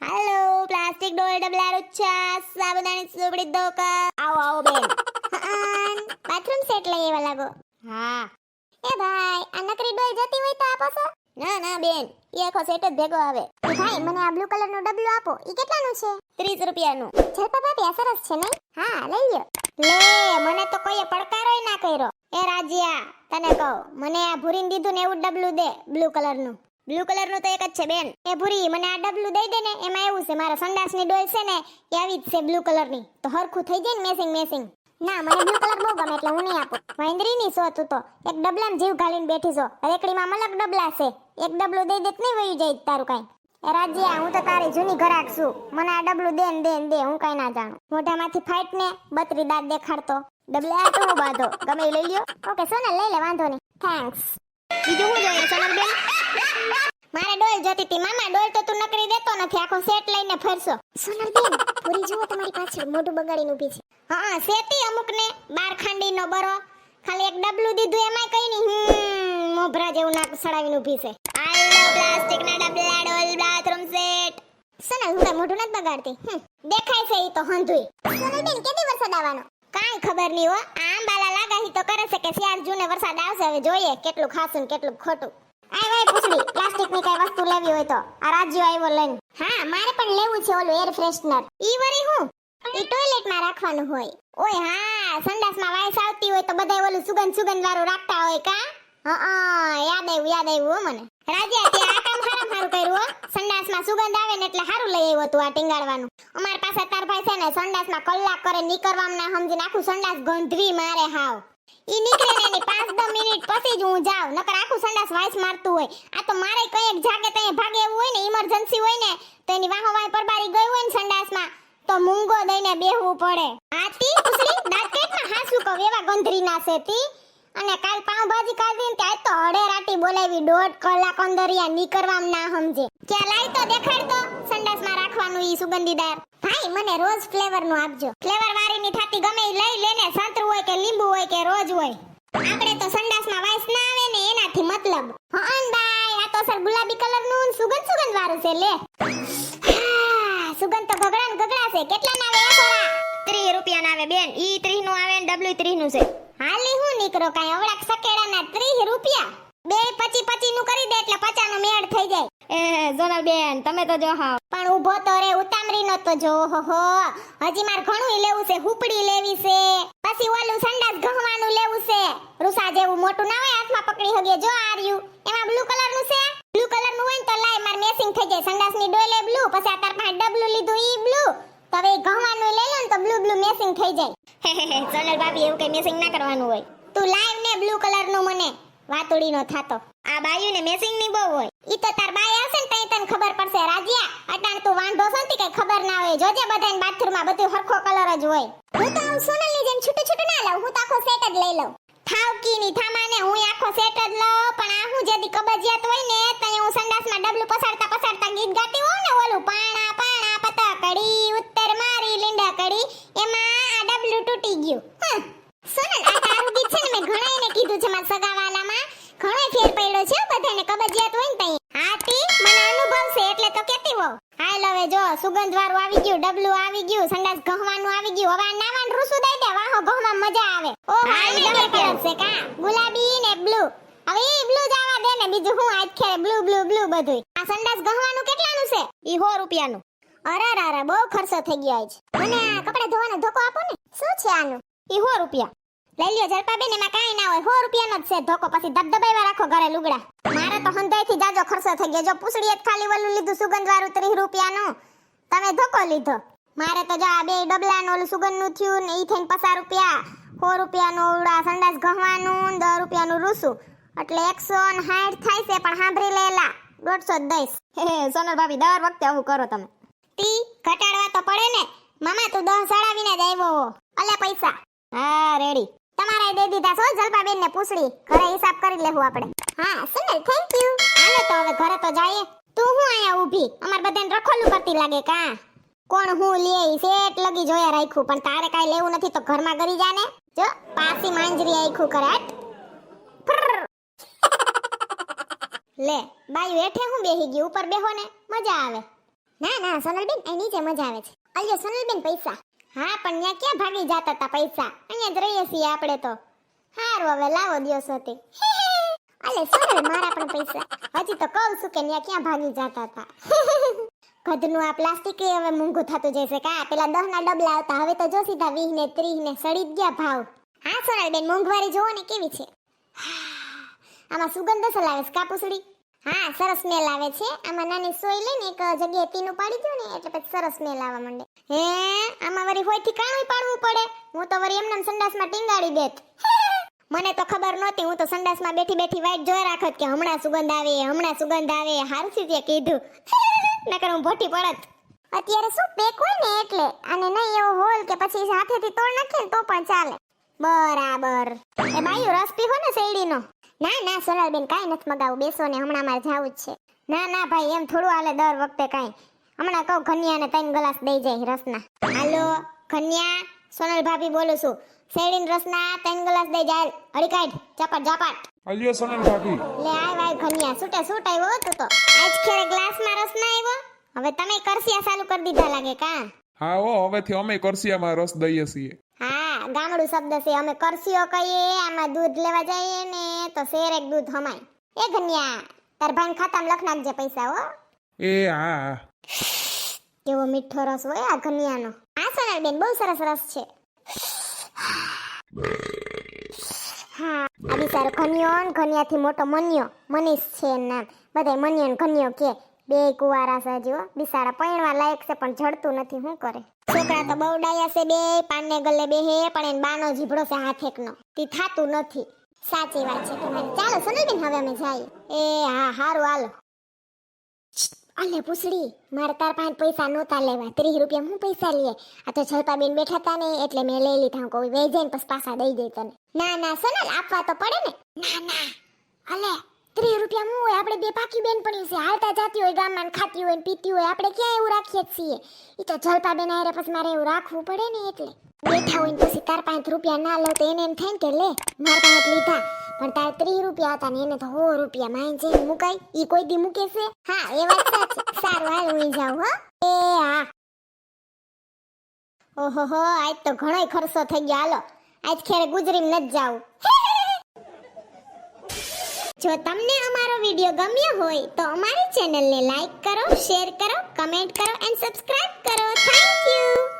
હાલો plastic ડોલ ડબલા રૂચ્છા સાબુદાણી સુપડી દોકા આવો આવો બેન બાથરૂમ સેટ લઈ એવા લાગો હા એ ભાઈ આ નકરી ડોલ જતી હોય તો આપો છો ના ના બેન એ આખો સેટ જ ભેગો આવે. એ ભાઈ મને આ બ્લુ કલરનું ડબલું આપો. ઈ કેટલાનું છે? 30 રૂપિયાનું. જલપા ભાભી આ સરસ છે નહીં? હા લઈ લ્યો. લે મને તો કોઈએ પડકારોય ના કર્યો. એ રાજ્યા તને કહું. મને આ ભૂરીને દીધું ને એવું ડબલું દે બ્લુ કલરનું બ્લુ કલરનું તો એક જ છે, બેન. એ ભૂરી, મને આ ડબલું દઈ દે ને, એમાં એવું છે, મારા સંડાસની ડોલ છે ને, એ આવી જ છે બ્લુ કલરની તો હરખું થઈ જાય ને મેસિંગ મેસિંગ ના, મને બ્લુ કલર બહુ ગમે એટલે હું નહીં આપું. વાંદરીની છો તું તો. એક ડબલામાં જીવ ઘાલીને બેઠી છો રેકડીમાં મલક ડબલા છે. એક ડબલું દઈ દે નહીં વયું જાય તારું કાંઈ. એ રાજ્યા, હું તો તારી જૂની ઘરાક છું. મને આ ડબલું દે ને દે ને દે, હું કાંઈ ના જાણું. મોઢામાંથી ફાઈટ ને, બત્રી દાંત દેખાડતો. ડબલે આ તો બાંધો. ગમે લઈ લ્યો. ઓકે, સોનલ, લઈ લે, વાંધો નહીં. થેન્ક્સ બીજું શું જોઈએ, સોનલ બેન? મારે ડોલ જોતી હતી. મામા ડોલ તો તું નકરી દેતો નથી. આખો સેટ લઈને ફરશો. સોનલ બેન પૂરી જુઓ તમારી પાછળ. મોઢું બગાડીને ઊભી છે. હા સેટી અમુકને. બાર ખાંડી નો બરો. ખાલી એક ડબલું દીધું એમાંય કઈ નહીં. હમ મોભરા જેવું નાક સડાવીને ઊભી છે. આલો પ્લાસ્ટિક ના ડબલા ડોલ બાથરૂમ સેટ સોનલ હું મોઢું નથી બગાડતી. હમ, દેખાય છે ઈ તો હંધુઈ સોનલ બેન કેદી વરસાદ આવવાનો? કાંઈ ખબર નહીં હો. આમ બાલા લાગાહી તો કરે છે કે શિયાળ જૂને વરસાદ આવશે. હવે જોઈએ કેટલું ખાસું ને કેટલું ખોટું. આય ભાઈ પૂછડી પ્લાસ્ટિકની કઈ વસ્તુ લેવી હોય તો. આ રાજ્યો આવ્યો લઈને. હા મારે પણ લેવું છે ઓલું એર ફ્રેશનર ઈ વરી હું? ઈ ટોયલેટમાં રાખવાનું હોય. ઓય હા સંડાસમાં વાયસ આવતી હોય તો બધાય ઓલું સુગંધ સુગંધ વાળું રાખતા હોય કા? હા યાદ આવ્યું યાદ આવ્યું મને. રાજ્યા તે આ કામ હારામ હારું કર્યું હો. સંડાસમાં સુગંધ આવે ને એટલે હારું લઈ આવ્યો તું આ ટીંગાડવાનું. અમાર પાસે તાર ભાઈ છે ને સંડાસમાં કલાક કરે નીકળવામાં ના સમજીને આખું સંડાસ ગંધવી મારે હાવ. ઈ નીકળે ને એની પાંચ દસ મિનિટ પછી જ હું જાવ નકર આખું સંડાસ વાઈસ મારતું હોય. આ તો મારે કઈ એક જાગે તઈ ભાગે એવું હોય ને ઇમરજન્સી હોય ને, તો એની વાહો વાય પરબારી ગઈ હોય ને સંડાસમાં, તો મૂંગો દઈને બેહવું પડે. આતી કુસરી દાંત કેટમાં હાસું કહું, એવા ગંધરી ના છે તી. અને કાલ પાઉંભાજી ખાધી ને ત્યાં તો અડે રાટી બોલાવી, દોઢ કલાક અંદરિયા નીકળવામ ના સમજે. ક્યાં લાઈ તો દેખાડ તો સંડાસમાં રાખવાનું ઈ સુગંધીદાર. ભાઈ, મને રોજ ફ્લેવરનું આપજો. ફ્લેવર વાળીની થાતી ગમે ઈ લઈ લેને સંતરું હોય કે લીંબુ હોય કે રોજ હોય. આપણે તો સંડાસમાં વાઈસ ના આવે ને એનાથી મતલબ. હન ભાઈ, આ તો સર ગુલાબી કલરનું સુગંધ સુગંધ વાળું છે, લે. સુગંધ તો ગગડા ને છે કેટલા ના આવે થોડા 30 રૂપિયા ના આવે, બેન. ઈ 30 નું આવે ને ડબલ્યુ 30 નું છે. હાલી હું નીકળો કાંઈ, અવળાક સકેડા ના 30 રૂપિયા. બે પચી પચી નું કરી દે એટલે પચાસ નો મેળ થઈ જાય. એ જોનલ બેન તમે તો જો હા પણ ઊભો તો રે ઉતામરી નો તો જો હો હો. હજી માર ઘણું લેવું છે હુપડી લેવી છે. પછી ઓલું સંડાસ ગહવાનું લેવું છે. રૂસા જેવું મોટું ના હોય હાથમાં પકડી હગે જો આર્યું. એમાં બ્લુ કલરનું છે બ્લુ કલરનું હોય તો લાય માર મેસિંગ થઈ જાય. સંડાસની ડોલે બ્લુ પછી આ તાર પાસે ડબલું લીધું ઈ બ્લુ તો હવે ઈ ગહવાનું લઈ લો ને તો બ્લુ બ્લુ મેસિંગ થઈ જાય. સોનલ ભાભી એવું કઈ મેસિંગ ના કરવાનું હોય. તું લાઈવ ને બ્લુ કલરનું મને. વાતુડી નો થાતો. આ બાયુ ને મેસિંગની બહુ હોય. ઈ તો તાર બાય આવશે ને તઈ તને ખબર પડશે. રાજ્યા, અટાણ તું વાંઢો છો ને કઈ ખબર ના હોય. જોજે બધાને બાથરૂમમાં બધું હરખો કલર જ હોય. હું તો આમ સોનલની જેમ છૂટું છૂટું ના લઉં. હું તો આખો સેટ જ લઈ લઉં. થાવકી ની થામાને હું આખો સેટ જ લઉં પણ આ હું જેદી કબજિયાત હોય ને તઈ હું સંડાસમાં ડબલું પસાડતા પસાડતા ગીત ગાતી હોઉં ને ઓલું પાણા પાણા પતા કડી ઉત્તર મારી લીંડા કડી એમાં આ ડબલું તૂટી ગયું હં. સોનલ આ તારું ગીત છે ને મેં ઘણાયને કીધું છે મારા સગાવાલામાં ઘણો ફેર પડ્યો છે હો બધાને કબજિયાત હોય ને તઈ હાથી મને અનુભવ છે એટલે તો કેતી હોઉં હાલ હવે જો સુગંધ વાળું આવી ગયું ડબલું આવી ગયું સંડાસ ગહવાનું આવી ગયું. હવે આ નાવાનું રૂસું દઈ દે વાહો ગહવા મજા આવે. ઓ હાલ ડબલ કલર છે કા? ગુલાબી ને બ્લુ હવે એ બ્લુ જ આવા દે ને બીજું હું આજ ખેર બ્લુ બ્લુ બ્લુ બધું આ સંડાસ ગહવાનું કેટલાનું છે? ઈ 100 રૂપિયાનું. અરે અરે બહુ ખર્ચો થઈ ગયો આજ. મને આ કપડા ધોવાનો ધોકો આપો ને. શું છે આનું? ઈ 100 રૂપિયા. લઈ લ્યો જલપાબેન એમાં કાંઈ ના હોય. સો રૂપિયાનો જ છે ધોકો. પછી ધબધબાઈવા રાખો ઘરે લુગડા. મારે તો હંધાઈથી જાજો ખર્ચો થઈ ગયો. જો પૂછડી એક ખાલી વલું લીધું સુગંધ વાળું ત્રીસ રૂપિયાનું. તમે ધોકો લીધો. મારે તો જા આ બે ડબલાનું ઓલું સુગંધનું થયું ને ઈ થઈને પચાસ રૂપિયા સો રૂપિયાનું ઓવડા સંડાસ ગહવાનું ને દસ રૂપિયાનું રૂસું. એટલે એકસો ને સાઠ થાય છે પણ સાંભળી લેલા દોઢસો જ દઈશ. હે સોનલ ભાભી દર વખતે આવું કરો તમે. તી ઘટાડવા તો પડે ને મામા તું દસ ચડાવીને જ આવ્યો હો. અલે પૈસા. હા રેડી. તમારે દે દીધા છો જલપાબેન ને પૂછડી. ઘરે હિસાબ કરી લેવું આપણે. હા સુનલ થેન્ક યુ હાલો તો હવે ઘરે તો જઈએ. તું હું આયા ઊભી? અમાર બધાને રખોલું કરતી લાગે કા? કોણ હું લે સેટ લગી જોયા રાખ્યું, પણ તારે કાઈ લેવું નથી તો ઘરમાં ગરી જાને જો પાસી માંજરી આખું કરે લે બાયું હેઠે હું બેહી ગઈ, ઉપર બેહો ને, મજા આવે. ના ના, સોનલબેન, અહીં નીચે મજા આવે છે. અલ્યો, સોનલબેન, પૈસા. હા, પણ ત્યાં ક્યાં ભાગી જતા હતા પૈસા? અહીંયા જ રહીએ છીએ આપણે તો. હારું, હવે લાવો દિવસ હતી અલે સોનલ મારા પણ પૈસા. હજી તો કહું છું કે ન્યા ક્યાં ભાગી જતા હતા? કદનું આ પ્લાસ્ટિક હવે મોંઘું થતું જશે કા? પેલા દહના ડબલા આવતા. હવે તો જો સીધા વીસ ને ત્રીસ ને સડી ગયા ભાવ. હા, સોનલબેન, મોંઘવારી જોવો ને કેવી છે. આમાં સુગંધ અસલ આવે છે, કાપુસડી. હા, સરસ સ્મેલ આવે છે. આમાં નાની સોય લઈને એક જગ્યાએ પીનું પાડી દઉં ને, એટલે પછી સરસ સ્મેલ આવવા માંડે. હે, આમાં વરી હોયથી કાણું પાડવું પડે. હું તો વળી એમને સંડાસમાં ટીંગાડી દેત. મને તો ખબર નહોતી, હું તો સંડાસમાં બેઠી બેઠી વાઈટ જોઈ રાખત કે હમણાં સુગંધ આવે, હમણાં સુગંધ આવે હારસી તે કીધું. નકર હું ભોટી પડત. અત્યારે શું પેક હોય ને એટલે? અને નહીં એવો હોલ કે પછી હાથેથી તોડ નાખે તો પણ ચાલે. બરાબર. એ બાયું રસ પીવો ને શેરડીનો. ના ના સોનલબેન કાંઈ નથી મગાવું. બેસો ને, હમણાં મારે જવું જ છે. ના ના, ભાઈ, એમ થોડું હાલે દર વખતે કાંઈ. હમણાં કહું કન્યાને ત્રણ ગ્લાસ દઈ જાય રસના. હાલો, ઘનિયા, સોનલ ભાભી બોલું છું. શેરડીન રસના ત્રણ ગ્લાસ દઈ જાય. હળી કાઢ ઝાપટ ઝાપટ. અલ્યો સોનલ કાકી. લે આય વાય કન્યા છૂટે છૂટ આવ્યો તું તો. આજ ખેરે ગ્લાસમાં રસ ના આવ્યો. હવે તમે કરસિયા ચાલુ કરી દીધા લાગે કા? હા હો હવેથી અમે કરસિયામાં રસ દઈએ છીએ. હા ગામડું શબ્દ છે. અમે કરસીઓ કહીએ આમાં દૂધ લેવા જઈએ ને તો શેર એક દૂધ હમાય. એ કન્યા તાર ભાઈ ખાતામાં લખ નાખજે પૈસા હો. એ હા હા. કેવો મીઠો રસ હોય આ કન્યાનો આ સોનલ બેન બહુ સરસ રસ છે. હા આ બિચારો મોટો મન્યો. મનીષ છે નામ. બધાય મન્યો ને કે. બે કુવારા છે હજી પૈણવા લાયક છે, પણ જડતું નથી શું કરે? છોકરા તો બહુ ડાયા છે બે પાનને ગલે બે હે, પણ એને બાનો જીભડો છે હાથેકનો તી થાતું નથી. સાચી વાત છે તમારી. ચાલો, સોનલબેન, હવે અમે જઈએ. એ, હા, હારું, હાલો. અલે પૂછડી મારે તાર પાંચ પૈસા નહોતા લેવા. ત્રીસ રૂપિયા હું પૈસા લઈએ આ તો જલપાબેન બેઠા હતા ને, એટલે મેં લઈ લીધા. હું કોઈ વેચાઈને પછી પાછા દઈ દઈ તને. ના ના, સોનલ, આપવા તો પડે ને. ના ના. અલે, ત્રીસ રૂપિયા હું હોય? આપણે બે પાકી બેન પણ છે. હાલતા જાતી હોય ગામમાં ખાતી હોય ને પીતી હોય, આપણે ક્યાં એવું રાખીએ છીએ? એ તો જલપાબેન આરે પછી મારે એવું રાખવું પડે ને એટલે. બેઠા હોય ને પછી તાર પાંચ રૂપિયા ના લો તો એને એમ થાય કે, લે, મારા પાંચ લીધા. પણ તાર ત્રીસ રૂપિયા હતા ને એને તો હો રૂપિયા માઇન છે મુકાય, ઈ કોઈ દી મૂકે છે? હા, એ વાત સાચી. સારું, હાલ હું જાઉં, હો. એ, હા. ઓહો આજ તો ઘણો ખર્ચો થઈ ગયો. હાલો, આજ ખેરે ગુજરીમ ન જાવું જો તમને અમારો વિડિયો ગમ્યો હોય તો અમારી ચેનલને લાઈક કરો, શેર કરો, કમેન્ટ કરો એન્ડ સબસ્ક્રાઇબ કરો. Thank you